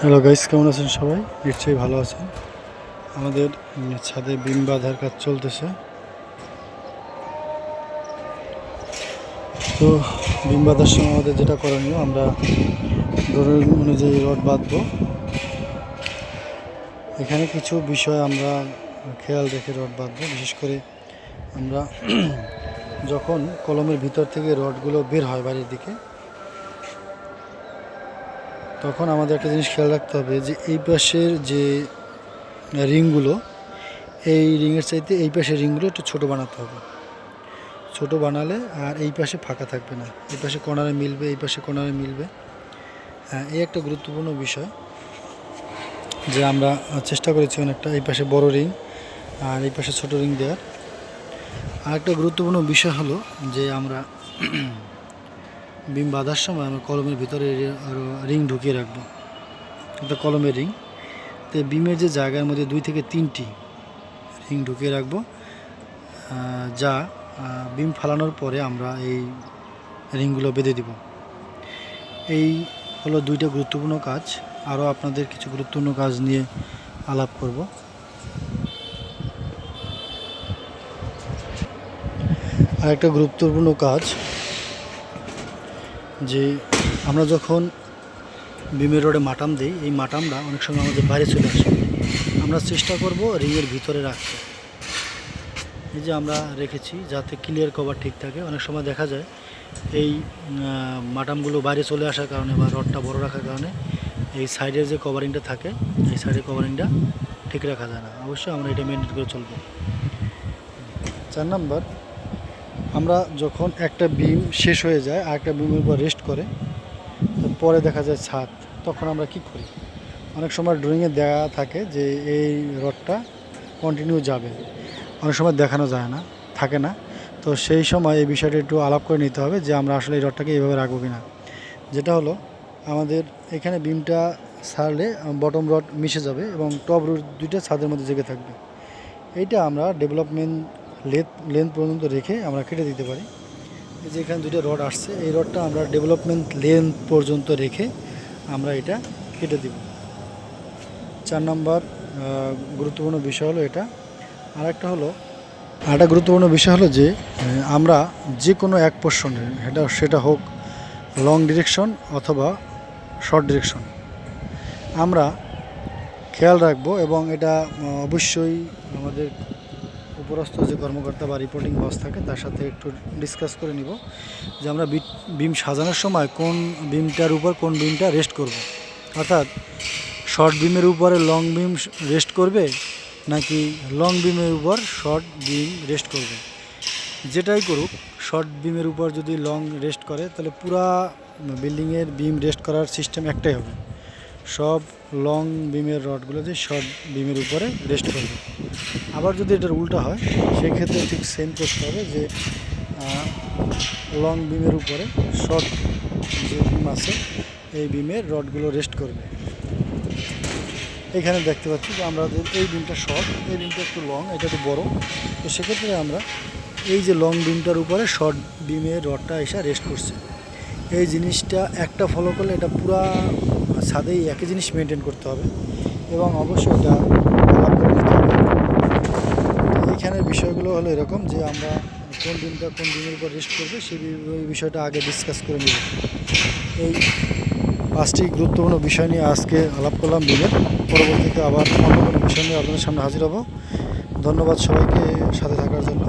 Hello guys কেমন আছেন সবাই? নিশ্চয়ই ভালো আছেন। আমাদের ছাদে বিম বাঁধার কাজ চলতেছে। তো, বিম বাঁধার সময় আমাদের যেটা করণীয়, আমরা ড্রয়িং অনুযায়ী রড বাঁধবো। এখানে কিছু বিষয় আমরা খেয়াল রেখে রড বাঁধবো। বিশেষ করে আমরা যখন কলমের ভিতর থেকে রডগুলো বের হয় বাইরের দিকে তখন আমাদের একটা জিনিস খেয়াল রাখতে হবে যে এই পাশের যে রিংগুলো, এই রিংয়ের চাইতে এই পাশের রিংগুলো একটু ছোটো বানাতে হবে। ছোট বানালে আর এই পাশে ফাঁকা থাকবে না। এই পাশে কোনারে মিলবে, এই পাশে কোনারে মিলবে। হ্যাঁ এই একটা গুরুত্বপূর্ণ বিষয় যে আমরা চেষ্টা করেছি অনেকটা এই পাশে বড় রিং আর এই পাশে ছোট রিং দেওয়ার। আর একটা গুরুত্বপূর্ণ বিষয় হলো যে আমরা বিম বাঁধার সময় আমি কলমের ভিতরে রি- রিং ঢুকিয়ে রাখব। এটা কলমের রিং। তো বিমের যে জায়গার মধ্যে দুই থেকে তিনটি রিং ঢুকিয়ে রাখব যা বিম ফালানোর পরে আমরা এই রিংগুলো বেঁধে দিব। এই হলো দুইটা গুরুত্বপূর্ণ কাজ। আরও আপনাদের কিছু গুরুত্বপূর্ণ কাজ নিয়ে আলাপ করব। আর একটা গুরুত্বপূর্ণ কাজ যে আমরা যখন বিমের রোডে মাটাম দিই, এই মাটামটা অনেক সময় আমাদের বাইরে চলে আসে। আমরা চেষ্টা করব রিংয়ের ভিতরে রাখতে। এই যে আমরা রেখেছি যাতে ক্লিয়ার কভার ঠিক থাকে। অনেক সময় দেখা যায় এই মাটামগুলো বাইরে চলে আসার কারণে বা রডটা বড় রাখার কারণে এই সাইডের যে কভারিংটা থাকে, এই সাইডের কভারিংটা ঠিক রাখা যায় না। অবশ্যই আমরা এটা মেনটেন করে চলবো। চার নাম্বার আমরা যখন একটা বিম শেষ হয়ে যায় আর একটা বিমের উপর রেস্ট করে, পরে দেখা যায় ছাদ, তখন আমরা কি করি? অনেক সময় ড্রয়িংয়ে দেওয়া থাকে যে এই রডটা কন্টিনিউ যাবে। অনেক সময় দেখানো যায় না, থাকে না। তো সেই সময় এই বিষয়টা একটু আলাপ করে নিতে হবে যে আমরা আসলে এই রডটাকে এইভাবে রাখব কি না যেটা হলো, আমাদের এখানে বিমটা ছাড়লে বটম রড মিশে যাবে এবং টপ রড দুইটা ছাদের মধ্যে জেগে থাকবে। এইটা আমরা ডেভেলপমেন্ট লেন্থ লেন্থ পর্যন্ত রেখে আমরা কেটে দিতে পারি। যে এখানে দুইটা রড আসছে, এই রডটা আমরা ডেভেলপমেন্ট লেন্থ পর্যন্ত রেখে আমরা এটা কেটে দিব। চার নম্বর গুরুত্বপূর্ণ বিষয় হলো এটা। আর একটা হলো আর একটা গুরুত্বপূর্ণ বিষয় হলো যে আমরা যে কোনো এক পোর্শনে এটা সেটা হোক লং ডিরেকশন অথবা শর্ট ডিরেকশন আমরা খেয়াল রাখব এবং এটা অবশ্যই আমাদের উপরস্থ যে কর্মকর্তা বা রিপোর্টিং বস থাকে, তার সাথে একটু ডিসকাস করে নিব যে আমরা বিম সাজানোর সময় কোন বিমটার উপর কোন বিমটা রেস্ট করব। অর্থাৎ শর্ট বিমের উপরে লং বিম রেস্ট করবে, নাকি লং বিমের উপর শর্ট বিম রেস্ট করবে যেটাই করুক শর্ট বিমের উপর যদি লং রেস্ট করে, তাহলে পুরা বিল্ডিংয়ের বিম রেস্ট করার সিস্টেম একটাই হবে সব লং বিমের রডগুলো যে শর্ট বিমের উপরে রেস্ট করবে। আবার যদি এটার উল্টা হয়, সেক্ষেত্রে ঠিক সেম করতে হবে যে লং বিমের উপরে শর্ট যে বিম আছে, এই বিমের রডগুলো রেস্ট করবে। এখানে দেখতে পাচ্ছি যে আমাদের এই বিমটা শর্ট এই বিমটা একটু লং এটা একটু বড়। তো সেক্ষেত্রে আমরা এই যে লং বিমটার উপরে শর্ট বিমের রডটা এসে রেস্ট করছে। এই জিনিসটা একটা ফলো করলে এটা পুরা ছাদেই একই জিনিস মেনটেন করতে হবে এবং অবশ্যই এটা আলাপ করে নিতে হবে। এইখানের বিষয়গুলো হলো এরকম যে আমরা কোন দিনটা কোন দিনের উপর রেস্ট করবে সেই বিষয়টা আগে ডিসকাস করে নেব। এই পাঁচটি গুরুত্বপূর্ণ বিষয় নিয়ে আজকে আলাপ করলাম দিনের পরবর্তীতে আবার অন্য কোনো বিষয় নিয়ে আপনাদের সামনে হাজির হব। ধন্যবাদ সবাইকে সাথে থাকার জন্য।